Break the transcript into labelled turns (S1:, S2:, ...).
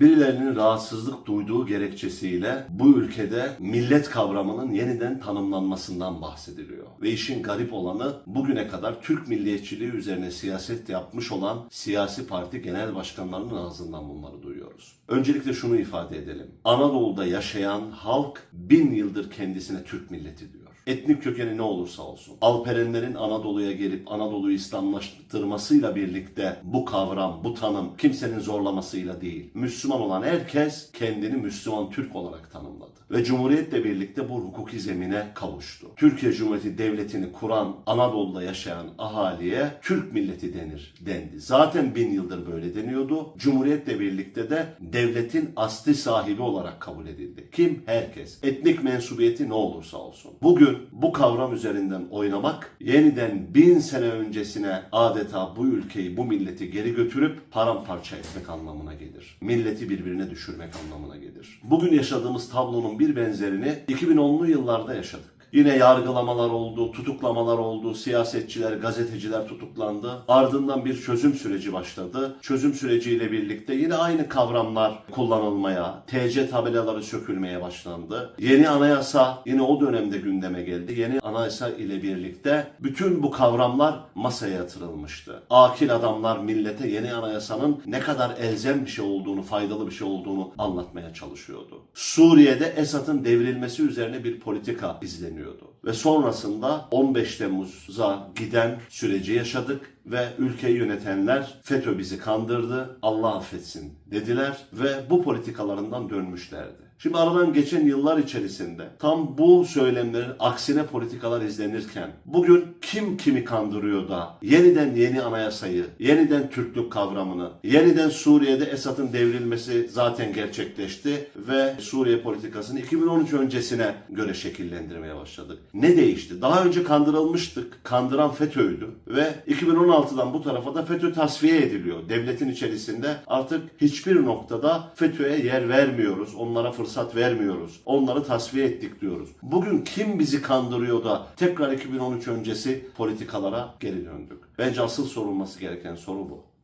S1: Birilerinin rahatsızlık duyduğu gerekçesiyle bu ülkede millet kavramının yeniden tanımlanmasından bahsediliyor. Ve işin garip olanı bugüne kadar Türk milliyetçiliği üzerine siyaset yapmış olan siyasi parti genel başkanlarının ağzından bunları duyuyoruz. Öncelikle şunu ifade edelim. Anadolu'da yaşayan halk bin yıldır kendisine Türk milleti diyor. Etnik kökeni ne olursa olsun. Alperenlerin Anadolu'ya gelip Anadolu'yu İslamlaştırmasıyla birlikte bu kavram, bu tanım kimsenin zorlamasıyla değil. Müslüman olan herkes kendini Müslüman Türk olarak tanımladı. Ve Cumhuriyet'le birlikte bu hukuki zemine kavuştu. Türkiye Cumhuriyeti Devleti'ni kuran Anadolu'da yaşayan ahaliye Türk milleti denir dendi. Zaten bin yıldır böyle deniyordu. Cumhuriyet'le birlikte de devletin asli sahibi olarak kabul edildi. Kim? Herkes. Etnik mensubiyeti ne olursa olsun. Bugün bu kavram üzerinden oynamak yeniden bin sene öncesine adeta bu ülkeyi, bu milleti geri götürüp paramparça etmek anlamına gelir. Milleti birbirine düşürmek anlamına gelir. Bugün yaşadığımız tablonun bir benzerini 2010'lu yıllarda yaşadık. Yine yargılamalar oldu, tutuklamalar oldu, siyasetçiler, gazeteciler tutuklandı. Ardından bir çözüm süreci başladı. Çözüm süreciyle birlikte yine aynı kavramlar kullanılmaya, TC tabelaları sökülmeye başlandı. Yeni anayasa yine o dönemde gündeme geldi. Yeni anayasa ile birlikte bütün bu kavramlar masaya yatırılmıştı. Akil adamlar millete yeni anayasanın ne kadar elzem bir şey olduğunu, faydalı bir şey olduğunu anlatmaya çalışıyordu. Suriye'de Esad'ın devrilmesi üzerine bir politika izleniyordu. Ve sonrasında 15 Temmuz'a giden süreci yaşadık ve ülkeyi yönetenler FETÖ bizi kandırdı, Allah affetsin dediler ve bu politikalarından dönmüşlerdi. Şimdi aradan geçen yıllar içerisinde tam bu söylemlerin aksine politikalar izlenirken bugün kim kimi kandırıyor da yeniden yeni anayasayı, yeniden Türklük kavramını, yeniden Suriye'de Esad'ın devrilmesi zaten gerçekleşti ve Suriye politikasını 2013 öncesine göre şekillendirmeye başladık. Ne değişti? Daha önce kandırılmıştık. Kandıran FETÖ'ydü ve 2016'dan bu tarafa da FETÖ tasfiye ediliyor. Devletin içerisinde artık hiçbir noktada FETÖ'ye yer vermiyoruz. Onlara fırsat vermiyoruz. Onları tasfiye ettik diyoruz. Bugün kim bizi kandırıyor da tekrar 2013 öncesi politikalara geri döndük? Bence asıl sorulması gereken soru bu.